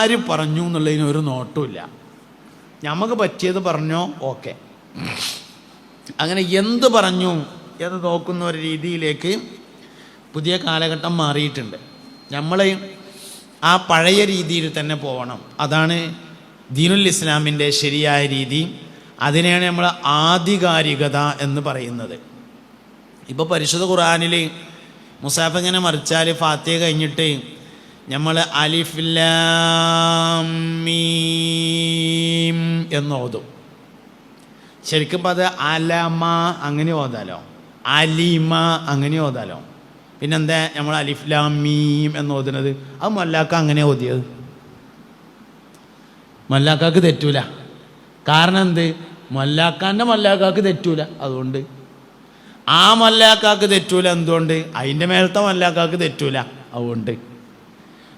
ആര് പറഞ്ഞു എന്നുള്ളതിന് ഒരു നോട്ടുമില്ല. നമുക്ക് പറ്റിയത് പറഞ്ഞോ? ഓക്കെ. അങ്ങനെ എന്ത് പറഞ്ഞു എന്ന് നോക്കുന്ന ഒരു രീതിയിലേക്ക് പുതിയ കാലഘട്ടം മാറിയിട്ടുണ്ട്. നമ്മൾ ആ പഴയ രീതിയിൽ തന്നെ പോകണം അതാണ് ദീനുൽ ഇസ്ലാമിന്റെ ശരിയായ രീതി. അതിനെയാണ് നമ്മൾ ആധികാരികത എന്ന് പറയുന്നത്. ഇപ്പോൾ പരിശുദ്ധ ഖുർആാനിൽ മുസാഫ് ഇങ്ങനെ മറിച്ചാൽ ഫാത്തിയ കഴിഞ്ഞിട്ട് നമ്മൾ എന്ന് ഓതും. ശരിക്കും അത് അലമ അങ്ങനെ ഓതാലോ? അലിമ അങ്ങനെ ഓതാലോ? പിന്നെന്താ നമ്മൾ അലിഫ്ലാമീം എന്ന് ഓതുന്നത്? അത് മല്ലാക്ക അങ്ങനെ ഓതിയത്. മല്ലാക്കാക്ക് തെറ്റൂല. കാരണം എന്ത്? മല്ലാക്കാന്റെ മല്ലാക്കാക്ക് തെറ്റൂല. അതുകൊണ്ട് ആ മല്ലാക്കാക്ക് തെറ്റൂല എന്തുകൊണ്ട്? അതിന്റെ മേലത്തെ മല്ലാക്കാക്ക് തെറ്റൂല. അതുകൊണ്ട്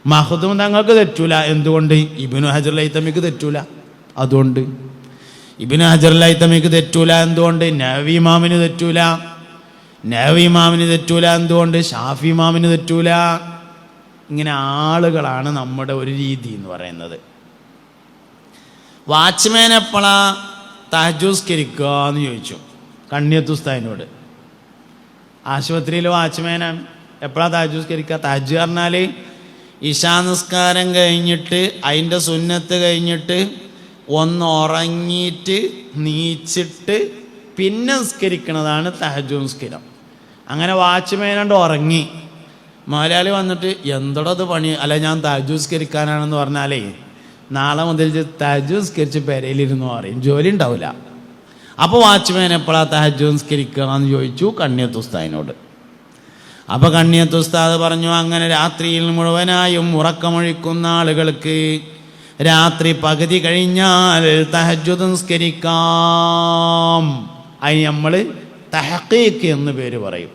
മഹദും തങ്ങൾക്ക് തെറ്റൂല. എന്തുകൊണ്ട്? ഇബിനു ഹജർ ലൈത്തമിക്ക് തെറ്റൂല. അതുകൊണ്ട്. ഇബിന് ഹജർ ലൈത്തമിക്ക് തെറ്റൂല. എന്തുകൊണ്ട്? നവി ഇമാമിന് തെറ്റൂല. നവി ഇമാമിന് തെറ്റൂല. എന്തുകൊണ്ട്? ഷാഫി ഇമാമിന് തെറ്റൂല. ഇങ്ങനെ ആളുകളാണ് നമ്മുടെ ഒരു രീതി എന്ന് പറയുന്നത്. വാച്ച്മാൻ എപ്പോഴാ തഹജൂസ്കരിക്കുക എന്ന് ചോദിച്ചു. കണ്ണിയത്തുസ്താദിനോട്. ആശുപത്രിയിൽ വാച്ച്മാനാണ്. എപ്പോഴാണ് തഹജൂസ്കരിക്കുക? തഹജ് പറഞ്ഞാൽ ഇശാ നിസ്കാരം കഴിഞ്ഞിട്ട് അതിന്റെ സുന്നത്ത് കഴിഞ്ഞിട്ട് ഒന്ന് ഉറങ്ങിയിട്ട് നീച്ചിട്ട് പിന്നെ നിസ്കരിക്കണതാണ് തഹജു നിസ്കരം. അങ്ങനെ വാച്ച്മേനോണ്ട് ഉറങ്ങി. മുതലാളി വന്നിട്ട് എന്തോടത് പണി? അല്ല ഞാൻ തഹജു നിസ്കരിക്കാനാണെന്ന് പറഞ്ഞാലേ നാളെ മുതൽ തഹജു നിസ്കരിച്ച് പെരയിലിരുന്നു പറയും. ജോലി ഉണ്ടാവില്ല അപ്പോൾ വാച്ച്മാൻ എപ്പോഴാണ് തഹജു നിസ്കരിക്കുക എന്ന് ചോദിച്ചു കണ്ണിയത്ത് ഉസ്താദ് പറഞ്ഞു അങ്ങനെ രാത്രിയിൽ മുഴുവനായും ഉറക്കമൊഴിക്കുന്ന ആളുകൾക്ക് രാത്രി പകുതി കഴിഞ്ഞാൽ തഹജു നിസ്കരിക്കാം. അതിന് നമ്മൾ തഹക്കീക്ക് എന്ന് പേര് പറയും.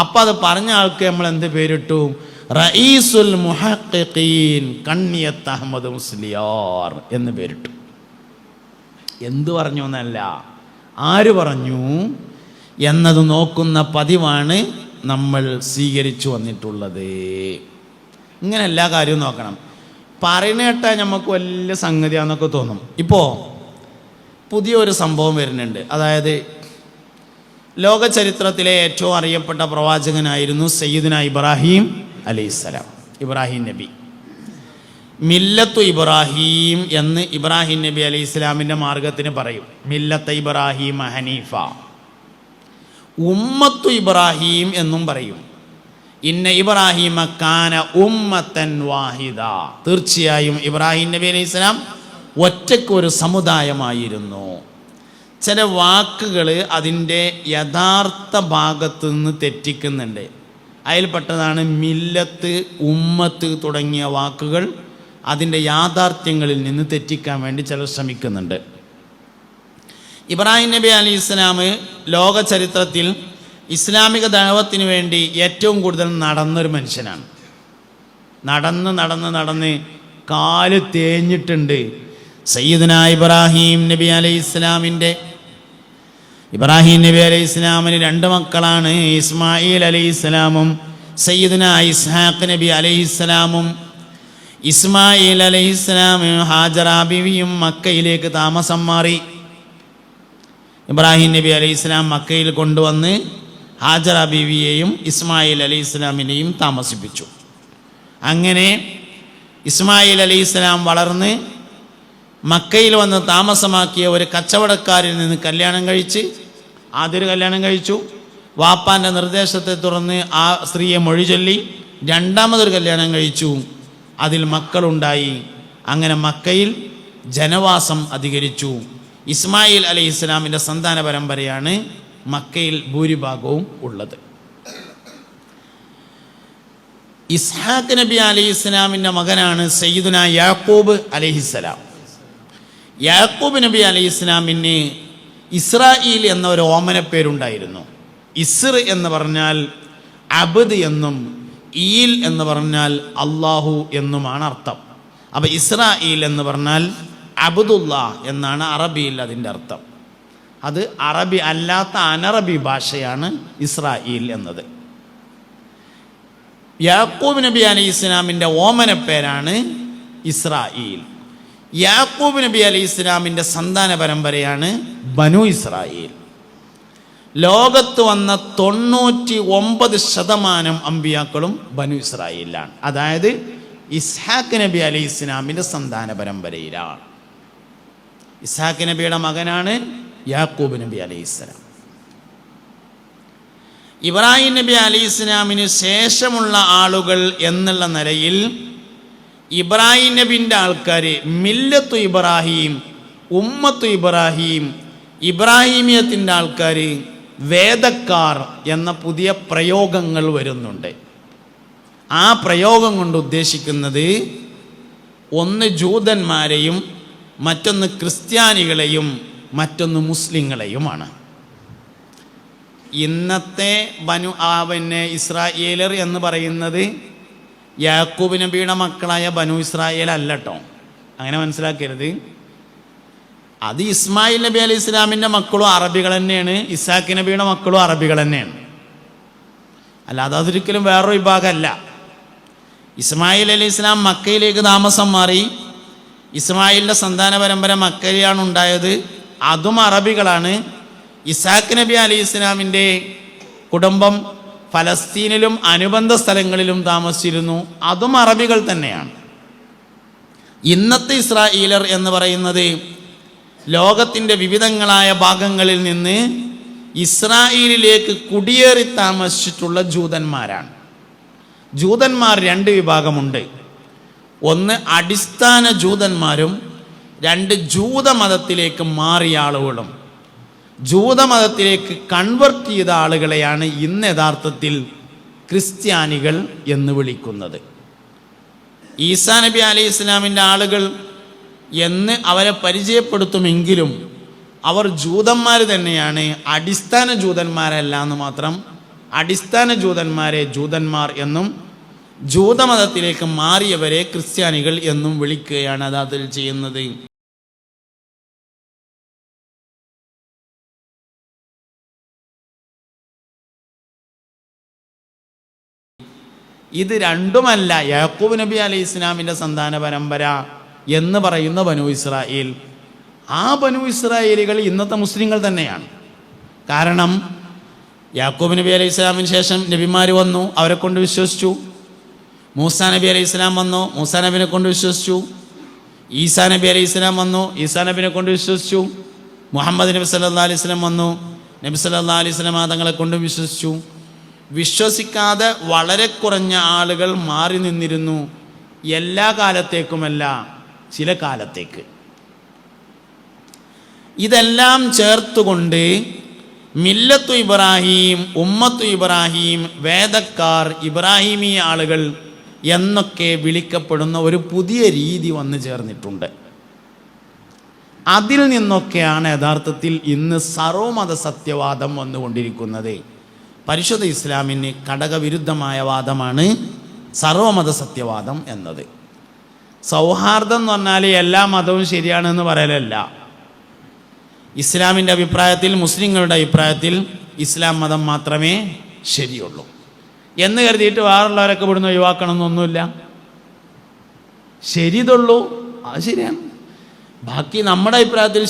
അപ്പം അത് പറഞ്ഞ ആൾക്ക് നമ്മൾ എന്ത് പേരിട്ടു? റഈസുൽ മുഹക്കീൻ കണ്ണിയത്ത് അഹമ്മദ് മുസ്ലിയാർ എന്ന് പേരിട്ടു. എന്ത് പറഞ്ഞു എന്നല്ല. ആര് പറഞ്ഞു? എന്നത് നോക്കുന്ന പതിവാണ് നമ്മൾ സ്വീകരിച്ചു വന്നിട്ടുള്ളത്. ഇങ്ങനെ എല്ലാ കാര്യവും നോക്കണം. പറയുന്ന കേട്ടാൽ നമുക്ക് വലിയ സംഗതിയാണെന്നൊക്കെ തോന്നും. ഇപ്പോൾ പുതിയൊരു സംഭവം വരുന്നുണ്ട്. അതായത് ലോക ചരിത്രത്തിലെ ഏറ്റവും അറിയപ്പെട്ട പ്രവാചകനായിരുന്നു സയ്യിദിന ഇബ്രാഹിം അലൈഹിസ്സലാം. ഇബ്രാഹിം നബി. മില്ലത്തു ഇബ്രാഹിം എന്ന് ഇബ്രാഹിം നബി അലൈഹി ഇസ്ലാമിന്റെ മാർഗത്തിന് പറയും. മില്ലത്ത് ഇബ്രാഹിം ഹനീഫ. ഉമ്മത്തു ഇബ്രാഹിം എന്നും പറയും. ഇന്ന ഇബ്രാഹിമ കാന ഉമ്മത്തൻ വാഹിദ. തീർച്ചയായും ഇബ്രാഹിം നബി അലൈഹി ഇസ്ലാം ഒറ്റയ്ക്ക് ഒരു സമുദായമായിരുന്നു. ചില വാക്കുകൾ അതിന്റെ യഥാർത്ഥ ഭാഗത്ത് നിന്ന് തെറ്റിക്കുന്നുണ്ട് അതിൽപ്പെട്ടതാണ് മില്ലത്ത് ഉമ്മത്ത് തുടങ്ങിയ വാക്കുകൾ അതിന്റെ യാഥാർത്ഥ്യങ്ങളിൽ നിന്ന് തെറ്റിക്കാൻ വേണ്ടി ചിലർ ശ്രമിക്കുന്നുണ്ട്. ഇബ്രാഹിം നബി അലി ഇസ്ലാം ലോക ചരിത്രത്തിൽ ഇസ്ലാമിക ദൈവത്തിന് വേണ്ടി ഏറ്റവും കൂടുതൽ നടന്നൊരു മനുഷ്യനാണ്. നടന്ന് നടന്ന് നടന്ന് കാൽ തേഞ്ഞിട്ടുണ്ട്. സയ്യിദന ഇബ്രാഹിം നബി അലൈഹി ഇസ്ലാമിന്റെ ഇബ്രാഹിം നബി അലൈഹി ഇസ്ലാമിന് രണ്ട് മക്കളാണ്. ഇസ്മായിൽ അലൈഹി ഇസ്ലാമും സയ്യിദന ഇസ്ഹാഖ് നബി അലൈഹി ഇസ്ലാമും ഇസ്മായിൽ അലൈഹി ഇസ്ലാം ഹാജറ ബിവിയും മക്കയിലേക്ക് താമസം മാറി. ഇബ്രാഹിം നബി അലൈഹി ഇസ്ലാം മക്കയിൽ കൊണ്ടുവന്ന് ഹാജറ ബീവിയെയും ഇസ്മായിൽ അലൈഹി ഇസ്ലാമിനെയും താമസിപ്പിച്ചു. അങ്ങനെ ഇസ്മായിൽ അലൈഹി ഇസ്ലാം വളർന്ന് മക്കയിൽ വന്ന് താമസമാക്കിയ ഒരു കച്ചവടക്കാരിൽ നിന്ന് കല്യാണം കഴിച്ച് ആദ്യൊരു കല്യാണം കഴിച്ചു. വാപ്പാന്റെ നിർദ്ദേശത്തെ തുടർന്ന് ആ സ്ത്രീയെ മൊഴി ചൊല്ലി രണ്ടാമതൊരു കല്യാണം കഴിച്ചു. അതിൽ മക്കളുണ്ടായി. അങ്ങനെ മക്കയിൽ ജനവാസം അധികരിച്ചു. ഇസ്മായിൽ അലൈഹി ഇസ്ലാമിന്റെ സന്താന പരമ്പരയാണ് മക്കയിൽ ഭൂരിഭാഗവും ഉള്ളത്. ഇസ്ഹാഖ് നബി അലൈഹി ഇസ്ലാമിന്റെ മകനാണ് സയ്യിദുന യാക്കൂബ് അലൈഹിസ്സലാം യാക്കൂബ് നബി അലൈഹി ഇസ്ലാമിന് ഇസ്രായേൽ എന്ന ഒരു ഓമന പേരുണ്ടായിരുന്നു. ഇസ്ർ എന്ന് പറഞ്ഞാൽ അബദ് എന്നും ഈൽ എന്ന് പറഞ്ഞാൽ അള്ളാഹു എന്നുമാണ് അർത്ഥം. അപ്പം ഇസ്രായേൽ എന്ന് പറഞ്ഞാൽ അബുദുല്ല എന്നാണ് അറബിയിൽ അതിന്റെ അർത്ഥം. അത് അറബി അല്ലാത്ത അനറബി ഭാഷയാണ് ഇസ്രായേൽ എന്നത്. യാക്കൂബ് നബി അലി ഇസ്ലാമിന്റെ ഓമന പേരാണ് ഇസ്രായേൽ. യാക്കൂബ് നബി അലി ഇസ്ലാമിന്റെ സന്താന പരമ്പരയാണ് ബനു ഇസ്രായേൽ. ലോകത്ത് വന്ന തൊണ്ണൂറ്റി ഒമ്പത് ശതമാനം അമ്പിയാക്കളും ബനു ഇസ്രായേലിലാണ് അതായത് ഇസ്ഹാഖ് നബി അലി ഇസ്ലാമിന്റെ സന്താന പരമ്പരയിലാണ്. ഇസ്ഹാഖ് നബിയുടെ മകനാണ് യാക്കൂബ് നബി അലൈഹി ഇസ്ലാം ഇബ്രാഹിം നബി അലി ഇസ്ലാമിന് ശേഷമുള്ള ആളുകൾ എന്നുള്ള നിലയിൽ ഇബ്രാഹിം നബിന്റെ ആൾക്കാർ മില്ലത്തു ഇബ്രാഹിം ഉമ്മത്തു ഇബ്രാഹിം ഇബ്രാഹിമിയത്തിന്റെ ആൾക്കാർ വേദക്കാർ എന്ന പുതിയ പ്രയോഗങ്ങൾ വരുന്നുണ്ട്. ആ പ്രയോഗം കൊണ്ട് ഉദ്ദേശിക്കുന്നത് ഒന്ന് ജൂതന്മാരെയും മറ്റൊന്ന് ക്രിസ്ത്യാനികളെയും മറ്റൊന്ന് മുസ്ലിങ്ങളെയുമാണ്. ഇന്നത്തെ ബനു ആ പിന്നെ ഇസ്രായേലർ എന്ന് പറയുന്നത് യാക്കൂബ് നബിയുടെ മക്കളായ ബനു ഇസ്രായേൽ അല്ലട്ടോ അങ്ങനെ മനസ്സിലാക്കരുത്. അത് ഇസ്മായിൽ നബി അലി ഇസ്ലാമിന്റെ മക്കളും അറബികൾ തന്നെയാണ് ഇസാഖ് നബിയുടെ മക്കളും അറബികൾ തന്നെയാണ്. അല്ലാതെ അതൊരിക്കലും വേറൊരു വിഭാഗമല്ല. ഇസ്മായിൽ അലി ഇസ്ലാം മക്കയിലേക്ക് താമസം മാറി ഇസ്മായിലിന്റെ സന്താന പരമ്പര മക്കയിലാണ് ഉണ്ടായത്. അതും അറബികളാണ്. ഇസാഖ് നബി അലി ഇസ്ലാമിന്റെ കുടുംബം ഫലസ്തീനിലും അനുബന്ധ സ്ഥലങ്ങളിലും താമസിച്ചിരുന്നു. അതും അറബികൾ തന്നെയാണ്. ഇന്നത്തെ ഇസ്രായേലർ എന്ന് പറയുന്നത് ലോകത്തിന്റെ വിവിധങ്ങളായ ഭാഗങ്ങളിൽ നിന്ന് ഇസ്രായേലിലേക്ക് കുടിയേറി താമസിച്ചിട്ടുള്ള ജൂതന്മാരാണ്. ജൂതന്മാർ രണ്ട് വിഭാഗമുണ്ട്. ഒന്ന് അടിസ്ഥാന ജൂതന്മാരും രണ്ട് ജൂതമതത്തിലേക്ക് മാറിയ ആളുകളും. ജൂതമതത്തിലേക്ക് കൺവെർട്ട് ചെയ്ത ആളുകളെയാണ് ഇന്ന് യഥാർത്ഥത്തിൽ ക്രിസ്ത്യാനികൾ എന്ന് വിളിക്കുന്നത്. ഈസാ നബി അലൈഹി ഇസ്ലാമിന്റെ ആളുകൾ എന്ന് അവരെ പരിചയപ്പെടുത്തുമെങ്കിലും അവർ ജൂതന്മാർ തന്നെയാണ്. അടിസ്ഥാന ജൂതന്മാരല്ല എന്ന് മാത്രം അടിസ്ഥാന ജൂതന്മാരെ ജൂതന്മാർ എന്നും ജൂതമതത്തിലേക്ക് മാറിയവരെ ക്രിസ്ത്യാനികൾ എന്നും വിളിക്കുകയാണ് അത് അതിൽ ചെയ്യുന്നത്. ഇത് രണ്ടുമല്ല യാക്കൂബ് നബി അലൈഹി ഇസ്ലാമിന്റെ സന്താന പരമ്പര എന്ന് പറയുന്ന ബനു ഇസ്രായേൽ. ആ ബനു ഇസ്രായേലികൾ ഇന്നത്തെ മുസ്ലിങ്ങൾ തന്നെയാണ്. കാരണം യാക്കൂബ് നബി അലൈഹി ഇസ്ലാമിന് ശേഷം നബിമാർ വന്നു അവരെ കൊണ്ട് വിശ്വസിച്ചു. മൂസാ നബി അലൈഹി ഇസ്ലാം വന്നു. മൂസാ നബിനെ കൊണ്ട് വിശ്വസിച്ചു. ഈസാ നബി അലൈഹി ഇസ്ലാം വന്നു. ഈസാ നബിനെ കൊണ്ട് വിശ്വസിച്ചു. മുഹമ്മദ് നബി സല്ലാ അലൈഹി സ്വലം വന്നു. നബി സല്ലാ അലൈഹി സ്വലം തങ്ങളെ കൊണ്ടും വിശ്വസിച്ചു. വിശ്വസിക്കാതെ വളരെ കുറഞ്ഞ ആളുകൾ മാറി നിന്നിരുന്നു. എല്ലാ കാലത്തേക്കുമല്ല ചില കാലത്തേക്ക്. ഇതെല്ലാം ചേർത്തുകൊണ്ട് മില്ലത്തു ഇബ്രാഹിം ഉമ്മത്തു ഇബ്രാഹിം വേദക്കാർ ഇബ്രാഹിമി ആളുകൾ എന്നൊക്കെ വിളിക്കപ്പെടുന്ന ഒരു പുതിയ രീതി വന്നു ചേർന്നിട്ടുണ്ട്. അതിൽ നിന്നൊക്കെയാണ് യഥാർത്ഥത്തിൽ ഇന്ന് സർവമത സത്യവാദം വന്നുകൊണ്ടിരിക്കുന്നത്. പരിശുദ്ധ ഇസ്ലാമിന് ഘടകവിരുദ്ധമായ വാദമാണ് സർവമത സത്യവാദം എന്നത്. സൗഹാർദ്ദം എന്ന് പറഞ്ഞാൽ എല്ലാ മതവും ശരിയാണെന്ന് പറയലല്ല. ഇസ്ലാമിന്റെ അഭിപ്രായത്തിൽ മുസ്ലിങ്ങളുടെ അഭിപ്രായത്തിൽ ഇസ്ലാം മതം മാത്രമേ ശരിയുള്ളൂ. എന്ന് കരുതിയിട്ട് വേറുള്ളവരൊക്കെ ഇവിടുന്ന് ഒഴിവാക്കണമെന്നൊന്നുമില്ല. ശരിതുള്ളൂ അത് ശരിയാണ്. ബാക്കി നമ്മുടെ അഭിപ്രായത്തിൽ